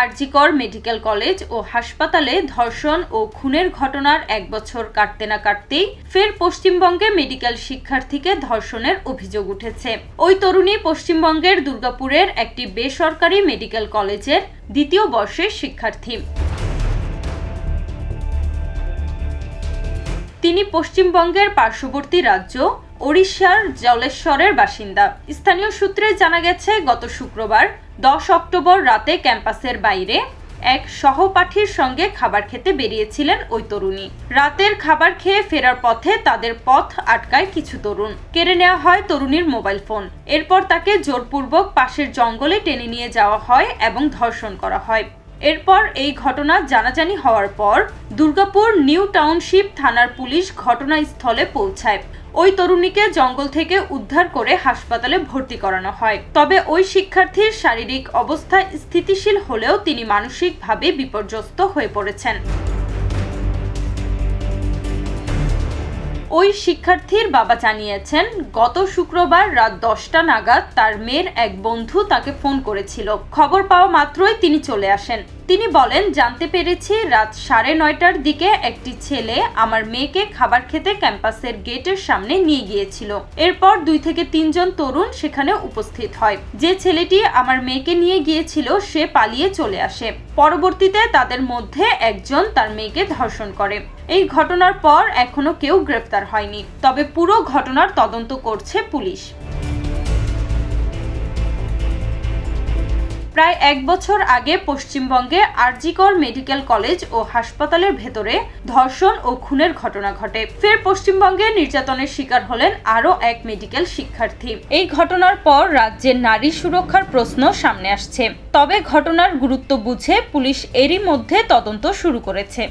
RG Kar medical college ও হাসপাতালে ধর্ষণ ও খুনের ঘটনার এক বছর কাটতে না কাটতেই ফের পশ্চিমবঙ্গে মেডিকেল শিক্ষার্থীকে ধর্ষণের অভিযোগ উঠেছে। ওই তরুণী পশ্চিমবঙ্গের দুর্গাপুরের একটি বেসরকারি মেডিকেল কলেজের দ্বিতীয় বর্ষের শিক্ষার্থী। তিনি পশ্চিমবঙ্গের পার্শ্ববর্তী রাজ্য, ওড়িশার জলেশ্বরের বাসিন্দা। স্থানীয় সূত্রে জানা গেছে, গত শুক্রবার, দশ অক্টোবর রাতে ক্যাম্পাসের বাইরে এক সহপাঠীর সঙ্গে খাবার খেতে বেরিয়েছিলেন ওই তরুণী। রাতের খাবার খেয়ে ফেরার পথে তাদের পথ আটকায় কিছু তরুণ। কেড়ে নেওয়া হয় তরুণীর মোবাইল ফোন। এরপর তাকে জোরপূর্বক পাশের জঙ্গলে টেনে নিয়ে যাওয়া হয় এবং ধর্ষণ করা হয়। এরপর এই ঘটনা জানাজানি হওয়ার পর দুর্গাপুর নিউ টাউনশিপ থানার পুলিশ ঘটনাস্থলে পৌঁছায়। ওই তরুণীকে জঙ্গল থেকে উদ্ধার করে হাসপাতালে ভর্তি করানো হয়। তবে ওই শিক্ষার্থীর শারীরিক অবস্থা স্থিতিশীল হলেও তিনি মানসিকভাবে বিপর্যস্ত হয়ে পড়েছেন। ওই শিক্ষার্থীর বাবা জানিয়েছেন, গত শুক্রবার রাত দশটা নাগাদ তার মেয়ের এক বন্ধু তাকে ফোন করেছিল। খবর পাওয়া মাত্রই তিনি চলে আসেন। তিনি বলেন, জানতে পেরেছি, রাত সাড়ে নয়টার দিকে একটি ছেলে আমার মেয়েকে খাবার খেতে ক্যাম্পাসের গেটের সামনে নিয়ে গিয়েছিল। এরপর দুই থেকে তিনজন তরুণ সেখানে উপস্থিত হয়। যে ছেলেটি আমার মেয়েকে নিয়ে গিয়েছিল, সে পালিয়ে চলে আসে। পরবর্তীতে তাদের মধ্যে একজন তার মেয়েকে ধর্ষণ করে। এই ঘটনার পর এখনও কেউ গ্রেফতার হয়নি। তবে পুরো ঘটনার তদন্ত করছে পুলিশ। প্রায় এক বছর আগে পশ্চিমবঙ্গে আরজিকর মেডিকেল কলেজ ও হাসপাতালের ভেতরে ধর্ষণ ও খুনের ঘটনা ঘটে। ফের পশ্চিমবঙ্গে নির্যাতনের শিকার হলেন আরও এক মেডিকেল শিক্ষার্থী। এই ঘটনার পর রাজ্যের নারী সুরক্ষার প্রশ্ন সামনে আসছে। তবে ঘটনার গুরুত্ব বুঝে পুলিশ এরই মধ্যে তদন্ত শুরু করেছে।